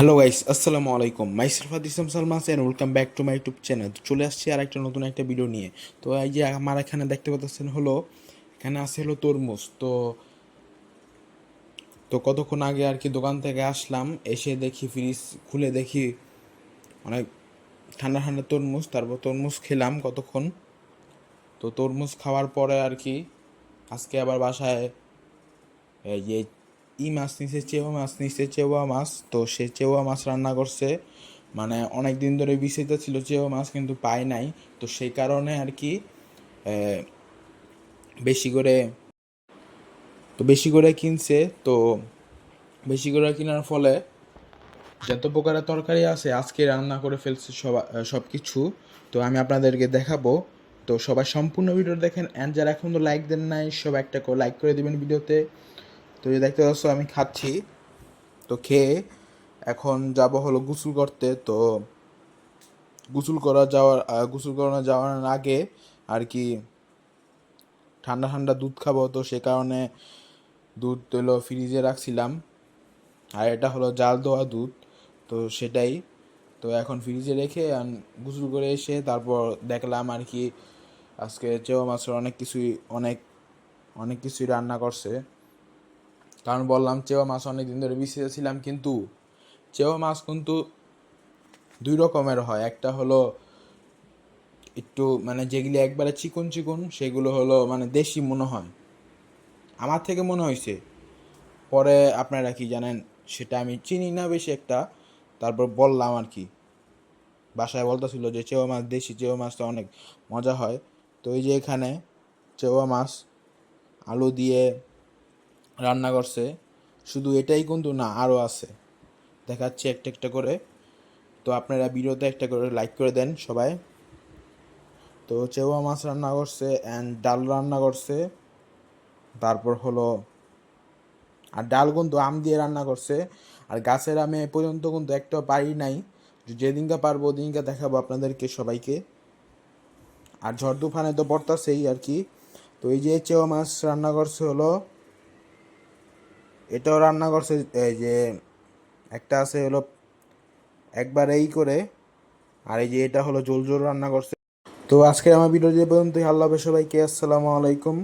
Hello guys আসসালামু আলাইকুম মাইসরফাত Islam Salma's and welcome back to my YouTube channel চলে আসছি আর একটা নতুন একটা ভিডিও নিয়ে। তো এই যে আমার এখানে দেখতে পাচ্ছেন হলো, এখানে আছে হলো তরমুজ। তো তো কতক্ষণ আগে আর কি দোকান থেকে আসলাম, এসে দেখি ফ্রিজ খুলে দেখি অনেক ঠান্ডা ঠান্ডা তরমুজ। তারপর তরমুজ খেলাম কতক্ষণ। তো তরমুজ খাওয়ার পরে আর কি, আজকে আবার বাসায় এই যে ই মাছ নিছে, চেওয়া মাছ নিছে, চেওয়া মাছ। তো সে চেওয়া মাছ রান্না করছে। মানে অনেক দিন ধরে বিষিত ছিল, চেওয়া মাছ কিন্তু পায় নাই। তো সেই কারণে আর কি বেশি করে, তো বেশি করে কিনছে। তো বেশি করে কেনার ফলে যত প্রকারের তরকারি আছে, আজকে রান্না করে ফেলছে সব সব কিছু তো আমি আপনাদেরকে দেখাবো। তো সবাই সম্পূর্ণ ভিডিও দেখেন। অ্যান্ড যারা এখন তো লাইক দেন নাই সব একটা করে লাইক করে দেবেন ভিডিওতে। তো দেখতে পাচ্ছ, আমি খাচ্ছি। তো খেয়ে এখন যাব হলো গোসল করতে। তো গোসল করা যাওয়ার গোসল করানো যাওয়ার আগে আর কি ঠান্ডা ঠান্ডা দুধ খাব। তো সে কারণে দুধ হলো ফ্রিজে রাখছিলাম। আর এটা হলো জাল দেওয়া দুধ। তো সেটাই। তো এখন ফ্রিজে রেখে গোসল করে এসে তারপর দেখলাম আর কি আজকে চেওয়া মাছের অনেক কিছুই, অনেক অনেক কিছুই রান্না করছে। কারণ বললাম চেওয়া মাছ অনেক দিন ধরে বিছিয়ে ছিলাম, কিন্তু চেওয়া মাছ কিন্তু দুই রকমের হয়। একটা হলো একটু মানে যেগুলি একবারে চিকন চিকন, সেগুলো হলো মানে দেশি মনে হয়। আমার থেকে মনে হয়েছে পরে আপনারা কি জানেন, সেটা আমি চিনি না বেশি একটা, তারপর বললাম আর কি। বাসায় বলতেছিল যে চেওয়া মাছ দেশি, চেওয়া মাছটা অনেক মজা হয়। তো এই যে এখানে চেওয়া মাছ, আলু দিয়ে রান্না করছে, শুধু এটাই কিন্তু না আরও আছে। দেখাচ্ছি একটা একটা করে। তো আপনারা ভিডিওতে একটা করে লাইক করে দেন সবাই। তো চেওয়া মাছ রান্না করছে অ্যান্ড ডাল রান্না করছে। তারপর হলো, আর ডাল কিন্তু আম দিয়ে রান্না করছে। আর গাছের আমি পর্যন্ত কিন্তু একটা পারি নাই। যেদিনকে পারব ওদিনকে দেখাবো আপনাদেরকে সবাইকে। আর ঝড় তুফানে তো পড়তাছেই আর কি। তো এই যে চেওয়া মাছ রান্না করছে হলো এটাও রান্না করছে, এই যে একটা আছে হলো একবার এই করে, আর এই যে এটা হলো জোল জোল রান্না করছে। তো আজকে আমার ভিডিও যে পর্যন্ত আল্লাহ সবাইকে, আসসালামু আলাইকুম।